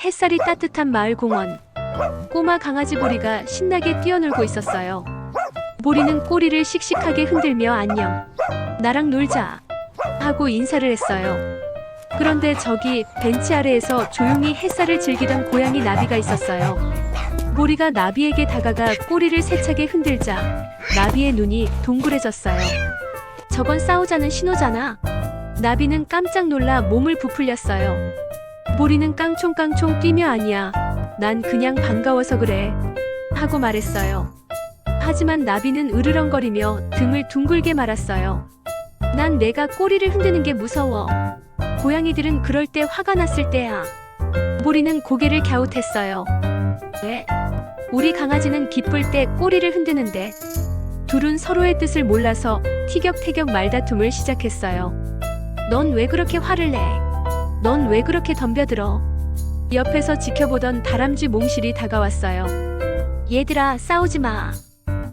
햇살이 따뜻한 마을 공원. 꼬마 강아지 보리가 신나게 뛰어놀고 있었어요. 보리는 꼬리를 씩씩하게 흔들며 안녕. 나랑 놀자. 하고 인사를 했어요. 그런데 저기 벤치 아래에서 조용히 햇살을 즐기던 고양이 나비가 있었어요. 보리가 나비에게 다가가 꼬리를 세차게 흔들자 나비의 눈이 동그래졌어요. 저건 싸우자는 신호잖아. 나비는 깜짝 놀라 몸을 부풀렸어요. 보리는 깡총깡총 뛰며 아니야. 난 그냥 반가워서 그래. 하고 말했어요. 하지만 나비는 으르렁거리며 등을 둥글게 말았어요. 난 내가 꼬리를 흔드는 게 무서워. 고양이들은 그럴 때 화가 났을 때야. 보리는 고개를 갸웃했어요. 왜? 우리 강아지는 기쁠 때 꼬리를 흔드는데. 둘은 서로의 뜻을 몰라서 티격태격 말다툼을 시작했어요. 넌 왜 그렇게 화를 내? 넌 왜 그렇게 덤벼들어? 옆에서 지켜보던 다람쥐 몽실이 다가왔어요. 얘들아, 싸우지 마.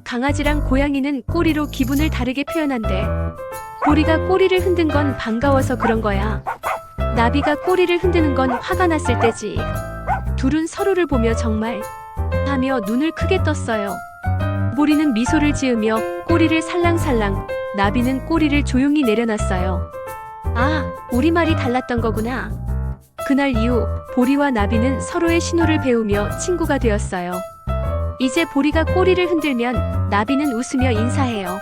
강아지랑 고양이는 꼬리로 기분을 다르게 표현한대. 보리가 꼬리를 흔든 건 반가워서 그런 거야. 나비가 꼬리를 흔드는 건 화가 났을 때지. 둘은 서로를 보며 정말 하며 눈을 크게 떴어요. 보리는 미소를 지으며 꼬리를 살랑살랑, 나비는 꼬리를 조용히 내려놨어요. 아, 우리말이 달랐던 거구나. 그날 이후 보리와 나비는 서로의 신호를 배우며 친구가 되었어요. 이제 보리가 꼬리를 흔들면 나비는 웃으며 인사해요.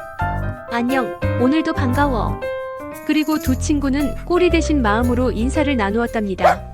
안녕, 오늘도 반가워. 그리고 두 친구는 꼬리 대신 마음으로 인사를 나누었답니다.